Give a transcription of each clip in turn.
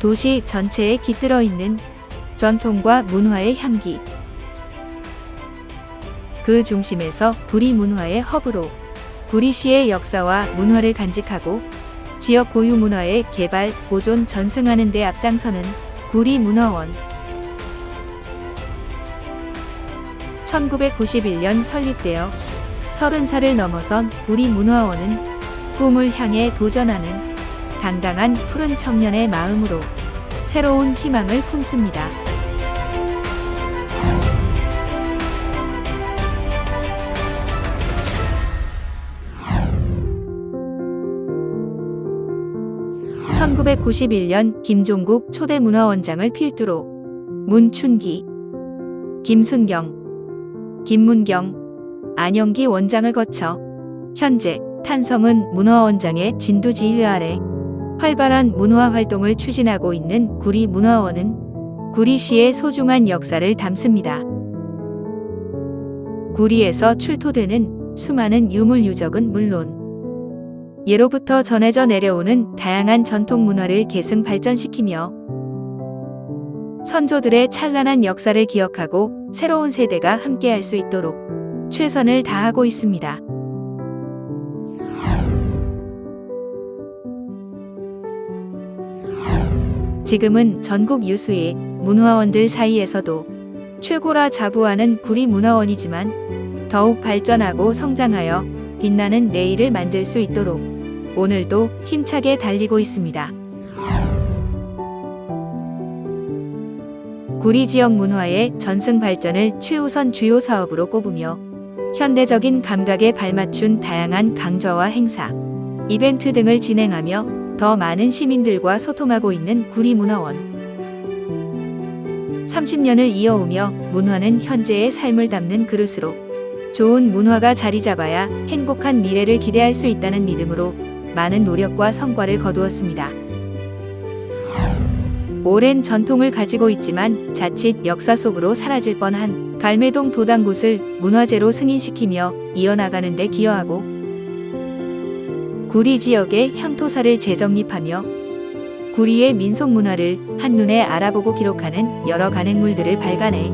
도시 전체에 깃들어 있는 전통과 문화의 향기. 그 중심에서 구리 문화의 허브로 구리시의 역사와 문화를 간직하고 지역 고유 문화의 개발, 보존, 전승하는 데 앞장서는 구리 문화원. 1991년 설립되어 30살을 넘어선 구리 문화원은 꿈을 향해 도전하는 당당한 푸른 청년의 마음으로 새로운 희망을 품습니다. (1991년) 김종국 초대 문화원장을 필두로 문춘기, 김순경, 김문경, 안영기 원장을 거쳐 현재 탄성은 문화원장의 진두지휘 아래 활발한 문화 활동을 추진하고 있는 구리 문화원은 구리시의 소중한 역사를 담습니다. 구리에서 출토되는 수많은 유물 유적은 물론 예로부터 전해져 내려오는 다양한 전통 문화를 계승 발전시키며 선조들의 찬란한 역사를 기억하고 새로운 세대가 함께할 수 있도록 최선을 다하고 있습니다. 지금은 전국 유수의 문화원들 사이에서도 최고라 자부하는 구리 문화원이지만 더욱 발전하고 성장하여 빛나는 내일을 만들 수 있도록 오늘도 힘차게 달리고 있습니다. 구리 지역 문화의 전승 발전을 최우선 주요 사업으로 꼽으며 현대적인 감각에 발맞춘 다양한 강좌와 행사, 이벤트 등을 진행하며 더 많은 시민들과 소통하고 있는 구리문화원. 30년을 이어오며 문화는 현재의 삶을 담는 그릇으로 좋은 문화가 자리 잡아야 행복한 미래를 기대할 수 있다는 믿음으로 많은 노력과 성과를 거두었습니다. 오랜 전통을 가지고 있지만 자칫 역사 속으로 사라질 뻔한 갈매동 도당곳을 문화재로 승인시키며 이어나가는 데 기여하고 구리 지역의 향토사를 재정립하며 구리의 민속 문화를 한눈에 알아보고 기록하는 여러 간행물들을 발간해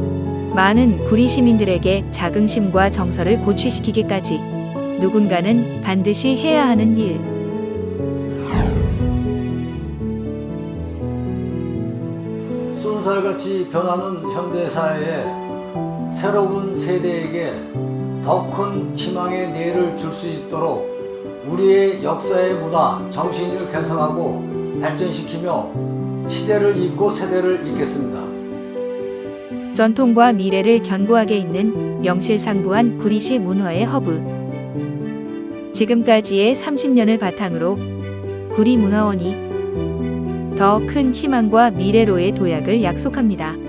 많은 구리 시민들에게 자긍심과 정서를 고취시키기까지 누군가는 반드시 해야 하는 일. 쏜살같이 변하는 현대 사회에 새로운 세대에게 더 큰 희망의 내일을 줄수 있도록 우리의 역사의 문화, 정신을 개성하고 발전시키며 시대를 잇고 세대를 잇겠습니다. 전통과 미래를 견고하게 잇는 명실상부한 구리시 문화의 허브. 지금까지의 30년을 바탕으로 구리 문화원이 더 큰 희망과 미래로의 도약을 약속합니다.